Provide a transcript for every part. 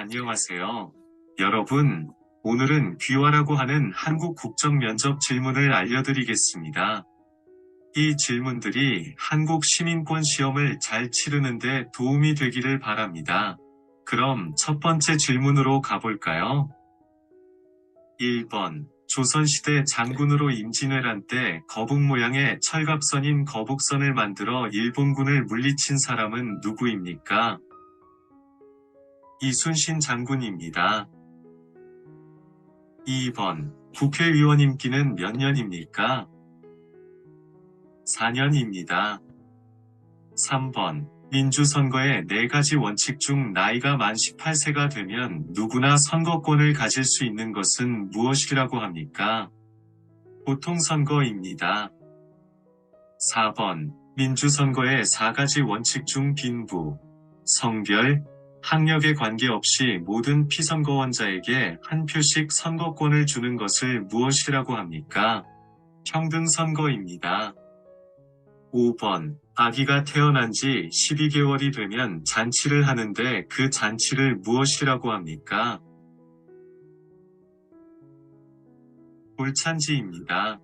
안녕하세요. 여러분, 오늘은 귀화라고 하는 한국 국적 면접 질문을 알려드리겠습니다. 이 질문들이 한국 시민권 시험을 잘 치르는데 도움이 되기를 바랍니다. 그럼 첫 번째 질문으로 가볼까요? 1번. 조선시대 장군으로 임진왜란 때 거북 모양의 철갑선인 거북선을 만들어 일본군을 물리친 사람은 누구입니까? 이순신 장군입니다. 2번. 국회의원 임기는 몇 년입니까? 4년입니다. 3번. 민주선거의 네 가지 원칙 중 나이가 만 18세가 되면 누구나 선거권을 가질 수 있는 것은 무엇이라고 합니까? 보통선거입니다. 4번. 민주선거의 4가지 원칙 중 빈부, 성별, 학력에 관계없이 모든 피선거원자에게 한 표씩 선거권을 주는 것을 무엇이라고 합니까? 평등선거입니다. 5번. 아기가 태어난 지 12개월이 되면 잔치를 하는데 그 잔치를 무엇이라고 합니까? 돌찬지입니다.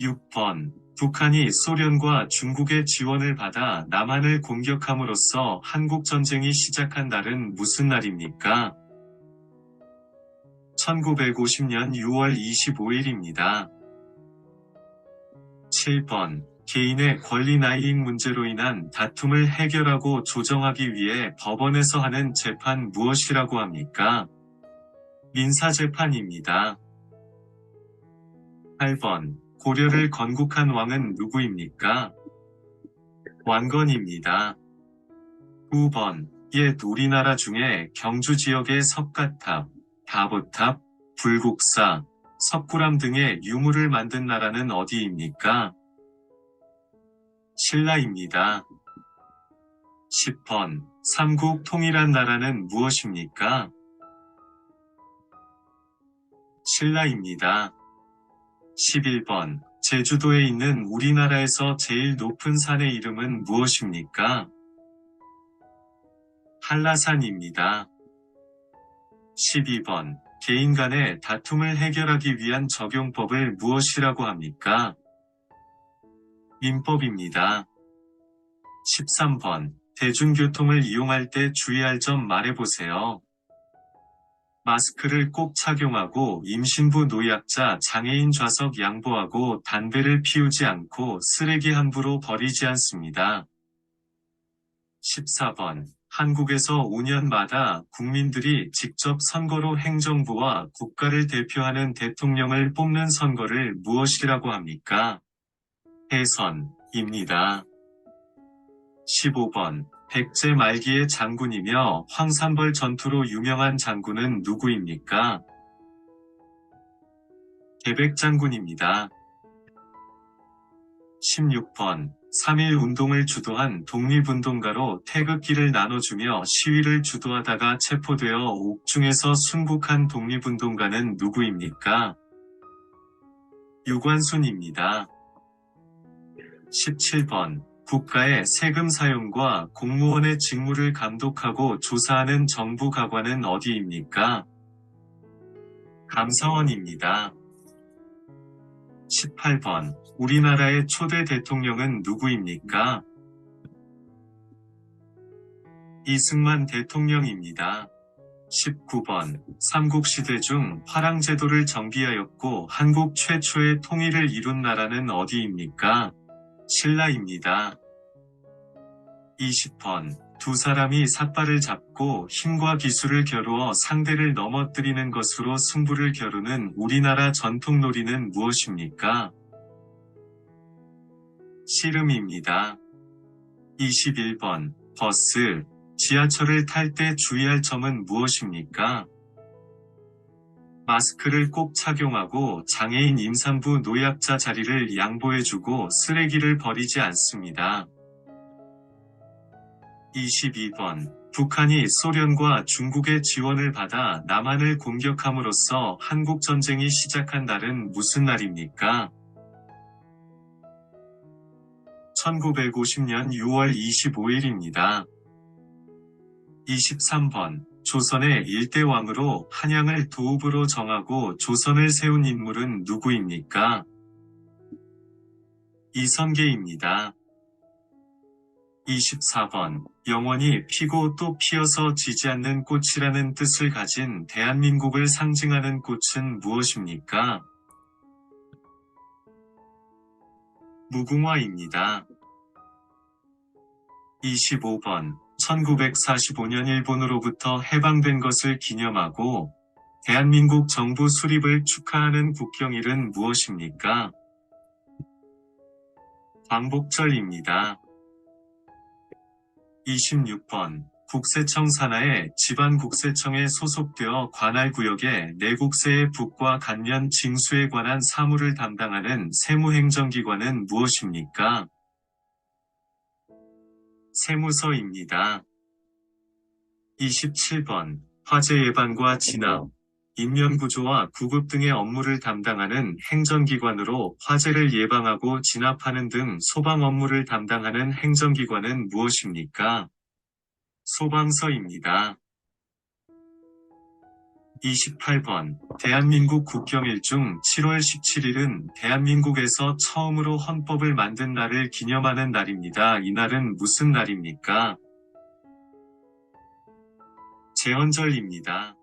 6번. 북한이 소련과 중국의 지원을 받아 남한을 공격함으로써 한국전쟁이 시작한 날은 무슨 날입니까? 1950년 6월 25일입니다. 7번. 개인의 권리 나이익 문제로 인한 다툼을 해결하고 조정하기 위해 법원에서 하는 재판 무엇이라고 합니까? 민사재판입니다. 8번. 고려를 건국한 왕은 누구입니까? 왕건입니다. 9번. 옛 우리나라 중에 경주 지역의 석가탑, 다보탑, 불국사, 석굴암 등의 유물을 만든 나라는 어디입니까? 신라입니다. 10번. 삼국 통일한 나라는 무엇입니까? 신라입니다. 11번. 제주도에 있는 우리나라에서 제일 높은 산의 이름은 무엇입니까? 한라산입니다. 12번. 개인 간의 다툼을 해결하기 위한 적용법을 무엇이라고 합니까? 민법입니다. 13번. 대중교통을 이용할 때 주의할 점 말해보세요. 마스크를 꼭 착용하고 임신부 노약자 장애인 좌석 양보하고 담배를 피우지 않고 쓰레기 함부로 버리지 않습니다. 14번. 한국에서 5년마다 국민들이 직접 선거로 행정부와 국가를 대표하는 대통령을 뽑는 선거를 무엇이라고 합니까? 해선입니다. 15번. 백제 말기의 장군이며 황산벌 전투로 유명한 장군은 누구입니까? 계백장군입니다. 16번. 3.1 운동을 주도한 독립운동가로 태극기를 나눠주며 시위를 주도하다가 체포되어 옥중에서 순국한 독립운동가는 누구입니까? 유관순입니다. 17번. 국가의 세금 사용과 공무원의 직무를 감독하고 조사하는 정부 가관은 어디입니까? 감사원입니다. 18번. 우리나라의 초대 대통령은 누구입니까? 이승만 대통령입니다. 19번. 삼국시대 중 화랑제도를 정비하였고 한국 최초의 통일을 이룬 나라는 어디입니까? 신라입니다. 20번. 두 사람이 삿발을 잡고 힘과 기술을 겨루어 상대를 넘어뜨리는 것으로 승부를 겨루는 우리나라 전통 놀이는 무엇입니까? 씨름입니다. 21번. 버스, 지하철을 탈 때 주의할 점은 무엇입니까? 마스크를 꼭 착용하고 장애인 임산부 노약자 자리를 양보해주고 쓰레기를 버리지 않습니다. 22번. 북한이 소련과 중국의 지원을 받아 남한을 공격함으로써 한국전쟁이 시작한 날은 무슨 날입니까? 1950년 6월 25일입니다. 23번 조선의 일대 왕으로 한양을 도읍으로 정하고 조선을 세운 인물은 누구입니까? 이성계입니다. 24번 영원히 피고 또 피어서 지지 않는 꽃이라는 뜻을 가진 대한민국을 상징하는 꽃은 무엇입니까? 무궁화입니다. 25번 1945년 일본으로부터 해방된 것을 기념하고 대한민국 정부 수립을 축하하는 국경일은 무엇입니까? 광복절입니다. 26번 국세청 산하의 지방국세청에 소속되어 관할구역의 내국세의 북과 간면 징수에 관한 사무를 담당하는 세무행정기관은 무엇입니까? 세무서입니다. 27번 화재 예방과 진압, 인면구조와 구급 등의 업무를 담당하는 행정기관으로 화재를 예방하고 진압하는 등 소방 업무를 담당하는 행정기관은 무엇입니까? 소방서입니다. 28번 대한민국 국경일 중 7월 17일은 대한민국에서 처음으로 헌법을 만든 날을 기념하는 날입니다. 이날은 무슨 날입니까? 제헌절입니다.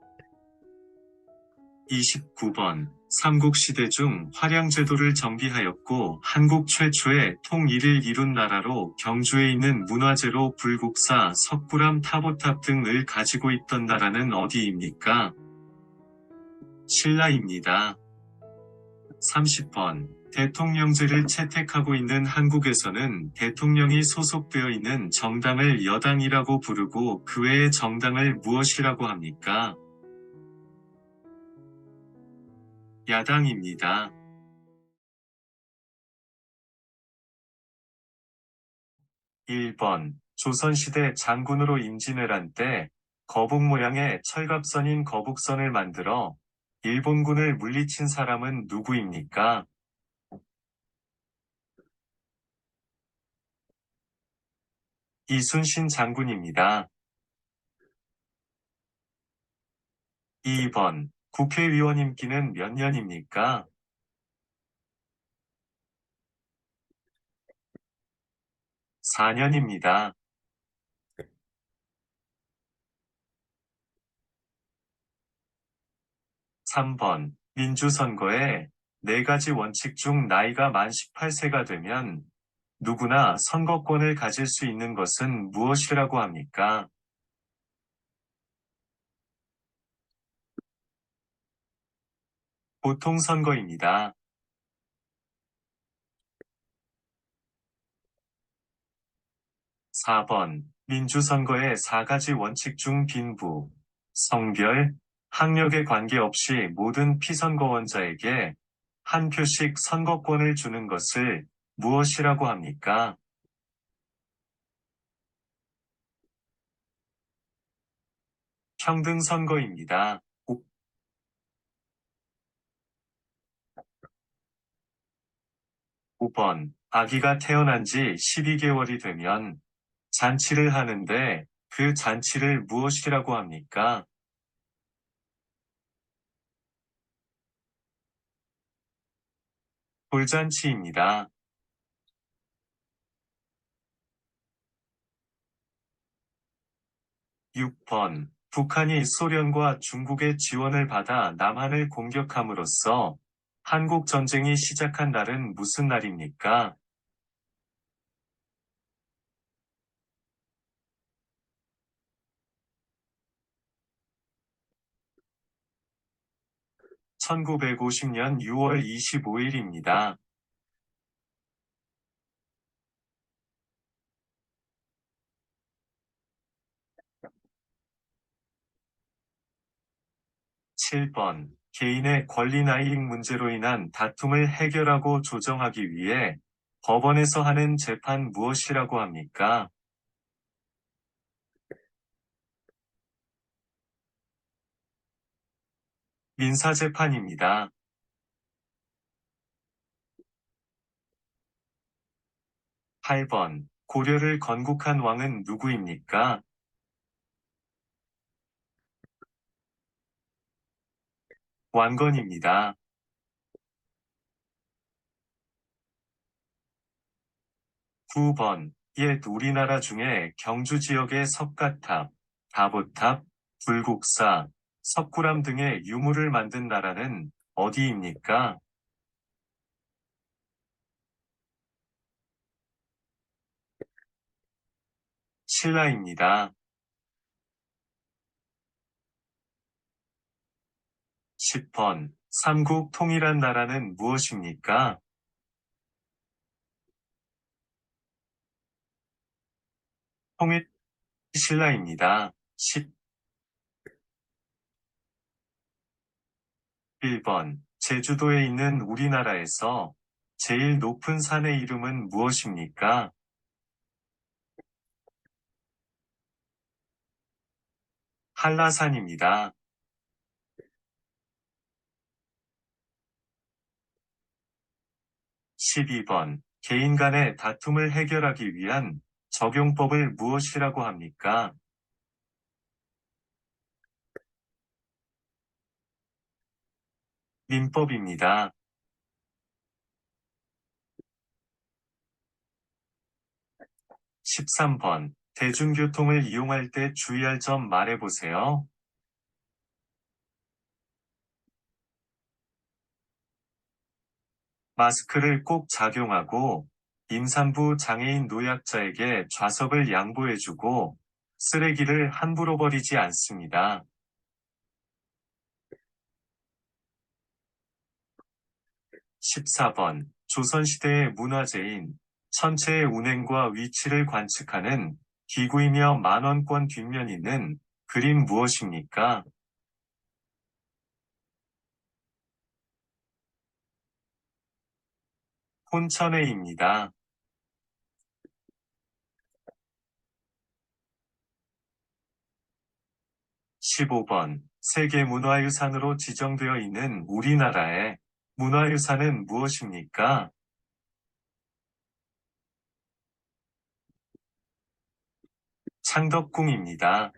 29번 삼국시대 중 화량제도를 정비하였고 한국 최초의 통일을 이룬 나라로 경주에 있는 문화재로 불국사, 석굴암, 타보탑 등을 가지고 있던 나라는 어디입니까? 신라입니다. 30번 대통령제를 채택하고 있는 한국에서는 대통령이 소속되어 있는 정당을 여당이라고 부르고 그 외의 정당을 무엇이라고 합니까? 야당입니다. 1번 조선시대 장군으로 임진을 한때 거북 모양의 철갑선인 거북선을 만들어 일본군을 물리친 사람은 누구입니까? 이순신 장군입니다. 2번 국회의원 임기는 몇 년입니까? 4년입니다. 3번 민주선거에 네 가지 원칙 중 나이가 만 18세가 되면 누구나 선거권을 가질 수 있는 것은 무엇이라고 합니까? 보통 선거입니다. 4번 민주선거의 4가지 원칙 중 빈부, 성별, 학력에 관계없이 모든 피선거원자에게 한 표씩 선거권을 주는 것을 무엇이라고 합니까? 평등 선거입니다. 5번 아기가 태어난 지 12개월이 되면 잔치를 하는데 그 잔치를 무엇이라고 합니까? 돌잔치입니다. 6번 북한이 소련과 중국의 지원을 받아 남한을 공격함으로써 한국 전쟁이 시작한 날은 무슨 날입니까? (1950년 6월 25일입니다) 7번 개인의 권리나 이익 문제로 인한 다툼을 해결하고 조정하기 위해 법원에서 하는 재판 무엇이라고 합니까? 민사재판입니다. 8번 고려를 건국한 왕은 누구입니까? 왕건입니다. 9번 옛 우리나라 중에 경주 지역의 석가탑, 다보탑, 불국사, 석굴암 등의 유물을 만든 나라는 어디입니까? 신라입니다. 10번. 삼국 통일한 나라는 무엇입니까? 통일 신라입니다. 11번. 제주도에 있는 우리나라에서 제일 높은 산의 이름은 무엇입니까? 한라산입니다. 12번. 개인 간의 다툼을 해결하기 위한 적용법을 무엇이라고 합니까? 민법입니다. 13번. 대중교통을 이용할 때 주의할 점 말해보세요. 마스크를 꼭 착용하고, 임산부 장애인 노약자에게 좌석을 양보해주고, 쓰레기를 함부로 버리지 않습니다. 14번. 조선시대의 문화재인 천체의 운행과 위치를 관측하는 기구이며 만원권 뒷면 있는 그림 무엇입니까? 혼천회입니다. 15번. 세계문화유산으로 지정되어 있는 우리나라의 문화유산은 무엇입니까? 창덕궁입니다.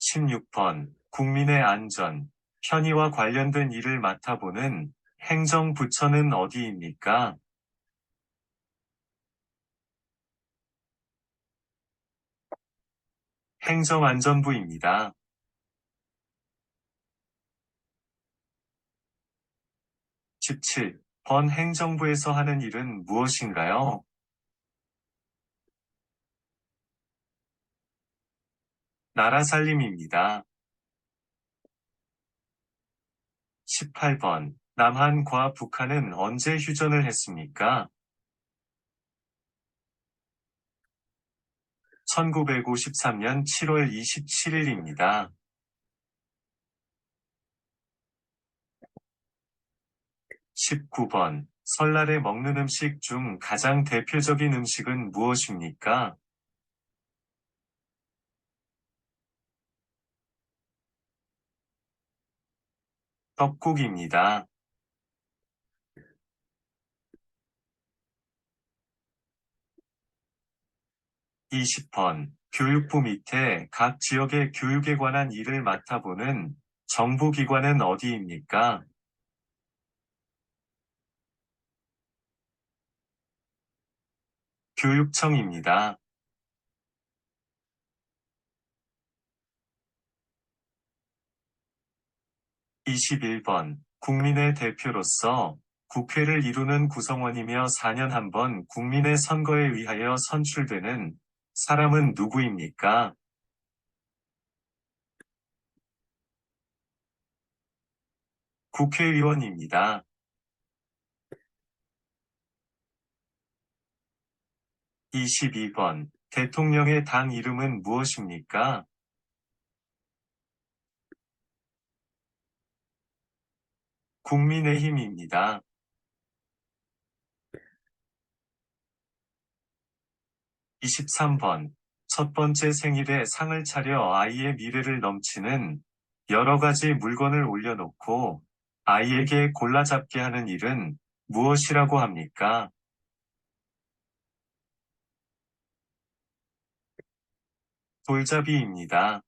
16번. 국민의 안전, 편의와 관련된 일을 맡아보는 행정부처는 어디입니까? 행정안전부입니다. 17번 행정부에서 하는 일은 무엇인가요? 나라 살림입니다. 18번. 남한과 북한은 언제 휴전을 했습니까? 1953년 7월 27일입니다. 19번. 설날에 먹는 음식 중 가장 대표적인 음식은 무엇입니까? 떡국입니다. 20번. 교육부 밑에 각 지역의 교육에 관한 일을 맡아보는 정부기관은 어디입니까? 교육청입니다. 21번. 국민의 대표로서 국회를 이루는 구성원이며 4년 한 번 국민의 선거에 의하여 선출되는 사람은 누구입니까? 국회의원입니다. 22번. 대통령의 당 이름은 무엇입니까? 국민의힘입니다. 23번. 첫 번째 생일에 상을 차려 아이의 미래를 넘치는 여러 가지 물건을 올려놓고 아이에게 골라잡게 하는 일은 무엇이라고 합니까? 돌잡이입니다.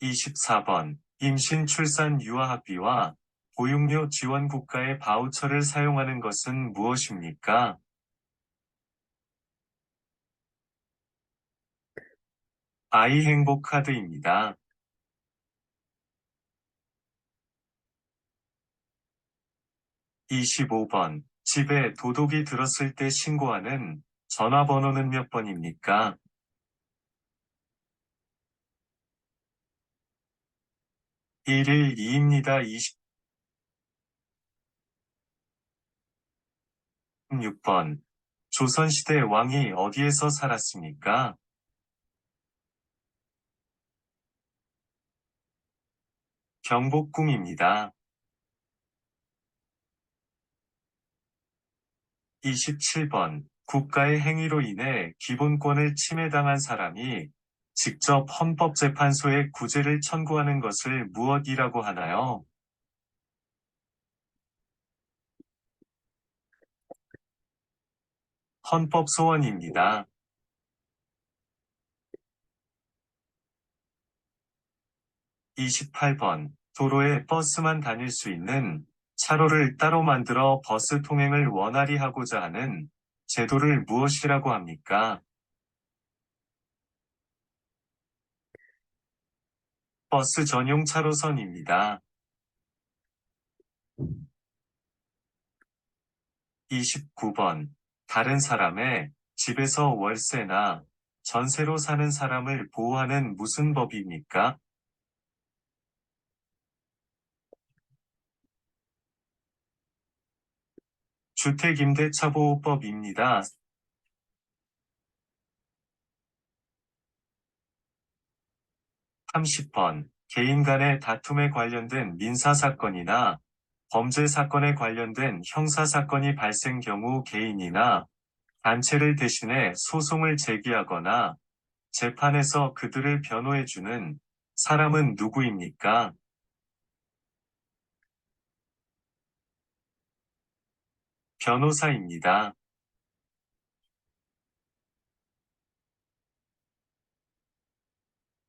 24번 임신 출산 유아학비와 보육료 지원 국가의 바우처를 사용하는 것은 무엇입니까? 아이 행복 카드입니다. 25번 집에 도둑이 들었을 때 신고하는 전화번호는 몇 번입니까? 112입니다. 26번 조선시대 왕이 어디에서 살았습니까? 경복궁입니다. 27번 국가의 행위로 인해 기본권을 침해당한 사람이 직접 헌법재판소에 구제를 청구하는 것을 무엇이라고 하나요? 헌법소원입니다. 28번 도로에 버스만 다닐 수 있는 차로를 따로 만들어 버스 통행을 원활히 하고자 하는 제도를 무엇이라고 합니까? 버스 전용 차로선입니다. 29번 다른 사람의 집에서 월세나 전세로 사는 사람을 보호하는 무슨 법입니까? 주택임대차보호법입니다. 30번 개인 간의 다툼에 관련된 민사사건이나 범죄 사건에 관련된 형사사건이 발생 경우 개인이나 단체를 대신해 소송을 제기하거나 재판에서 그들을 변호해주는 사람은 누구입니까? 변호사입니다.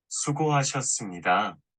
수고하셨습니다.